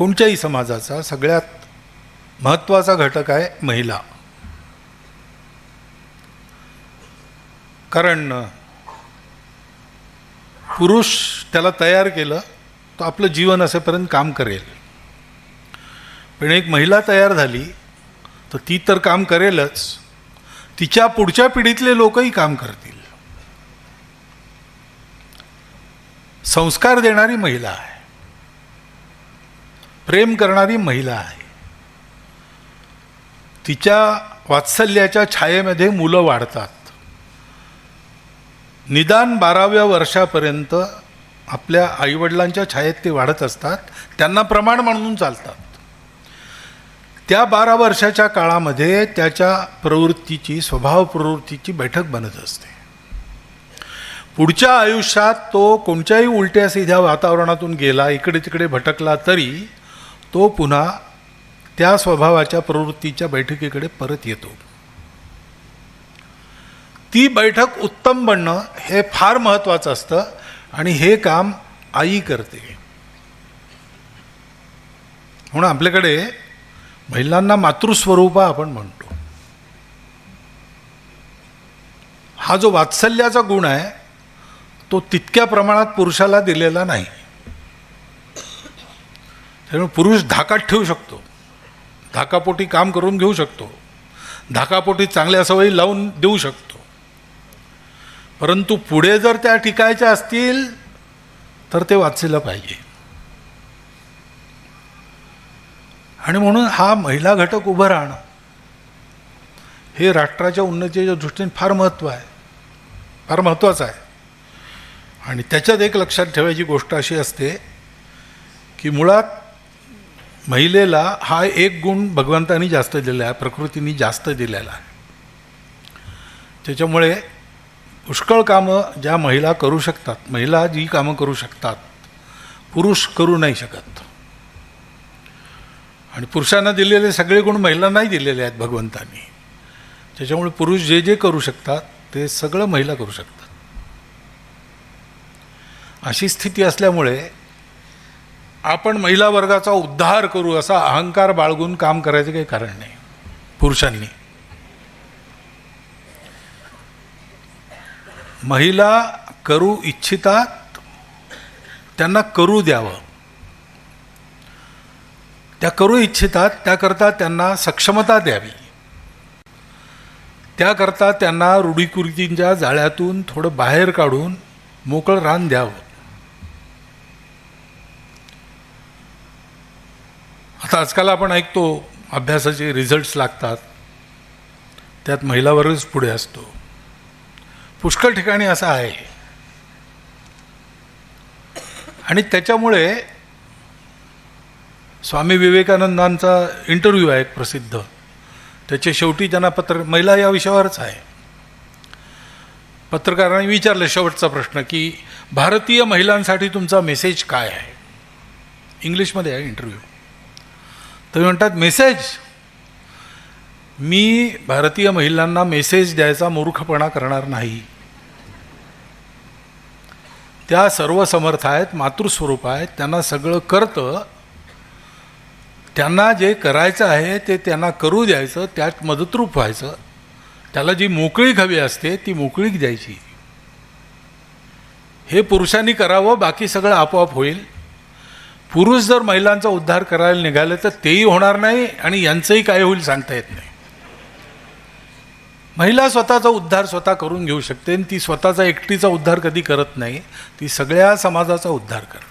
कोणत्याही समाजाचा सगळ्यात महत्त्वाचा घटक आहे महिला. कारण पुरुष त्याला तयार केलं तो आपलं जीवन असेपर्यंत काम करेल. पण एक महिला तयार झाली तर ती तर काम करेलच. तिच्या पुढच्या पिढीतले लोकही काम करतील. संस्कार देणारी महिला आहे. प्रेम करणारी महिला आहे. तिच्या वात्सल्याच्या छायेमध्ये मुलं वाढतात. निदान बाराव्या वर्षापर्यंत आपल्या आईवडिलांच्या छायेत ते वाढत असतात. त्यांना प्रमाण म्हणून चालतात. त्या बारा वर्षाच्या काळामध्ये त्याच्या प्रवृत्तीची स्वभाव प्रवृत्तीची बैठक बनत असते. पुढच्या आयुष्यात तो कोणत्याही उलट्या सिध्या वातावरणातून गेला इकडे तिकडे भटकला तरी तो पुन्हा त्या स्वभावाच्या प्रवृत्तीच्या बैठकीकडे परत येतो. ती बैठक उत्तम बनणं हे फार महत्त्वाचं असतं आणि हे काम आई करते. म्हणून आपल्याकडे महिलांना मातृस्वरूपा आपण म्हणतो. हा जो वात्सल्याचा गुण आहे तो तितक्या प्रमाणात पुरुषाला दिलेला नाही. त्यामुळे पुरुष धाकात ठेवू शकतो. धाकापोटी काम करून घेऊ शकतो. धाकापोटी चांगल्या सवयी लावून देऊ शकतो. परंतु पुढे जर त्या टिकायच्या असतील तर ते वाचलं पाहिजे. आणि म्हणून हा महिला घटक उभं राहणं हे राष्ट्राच्या उन्नतीच्या दृष्टीने फार महत्त्व आहे. फार महत्त्वाचं आहे. आणि त्याच्यात एक लक्षात ठेवायची गोष्ट अशी असते की मुळात महिलेला हा एक गुण भगवंतानी जास्त दिलेला आहे प्रकृतीने जास्त दिलेला आहे. त्याच्यामुळे पुष्कळ कामं ज्या महिला करू शकतात महिला जी कामं करू शकतात पुरुष करू नाही शकत. आणि पुरुषांना दिलेले सगळे गुण महिलांनाही दिलेले आहेत भगवंतांनी. त्याच्यामुळे पुरुष जे जे करू शकतात ते सगळं महिला करू शकतात. अशी स्थिती असल्यामुळे आपण महिला वर्गाचा उद्धार करू असा अहंकार बाळगून काम करायचं काही कारण नाही. पुरुषांनी. महिला करू इच्छितात त्यांना करू द्यावं. त्या करू इच्छितात त्याकरता त्यांना सक्षमता द्यावी. त्याकरता त्यांना रूढीकुरीतींच्या जाळ्यातून थोडं बाहेर काढून मोकळं रान द्यावं. आता आजकाल आपण ऐकतो अभ्यासाचे रिझल्ट्स लागतात. त्यात महिला वर्गच पुढे असतो. पुष्कळ ठिकाणी असं आहे. आणि त्याच्यामुळे स्वामी विवेकानंदांचा इंटरव्ह्यू आहे एक प्रसिद्ध. त्याचे शेवटी त्यांना पत्र महिला या विषयावरच आहे. पत्रकारांनी विचारलं शेवटचा प्रश्न की भारतीय महिलांसाठी तुमचा मेसेज काय आहे? इंग्लिशमध्ये आहे इंटरव्ह्यू तर म्हणतात मेसेज मी भारतीय महिलांना मेसेज द्यायचा मूर्खपणा करणार नाही. त्या सर्व समर्थ आहेत मातृस्वरूप आहेत त्यांना सगळं करतं. त्यांना जे करायचं आहे ते त्यांना करू द्यायचं त्यात मदतरूप व्हायचं. त्याला जी मोकळीक हवी असते ती मोकळीक द्यायची. हे पुरुषांनी करावं बाकी सगळं आपोआप होईल. पुरुष जर महिलांचा उद्धार करायला निघाले तर तेही होणार नाही आणि यांचंही काय होईल सांगता येत नाही. महिला स्वतःचा उद्धार स्वतः करून घेऊ शकते आणि ती स्वतःचा एकटीचा उद्धार कधी करत नाही ती सगळ्या समाजाचा उद्धार करते.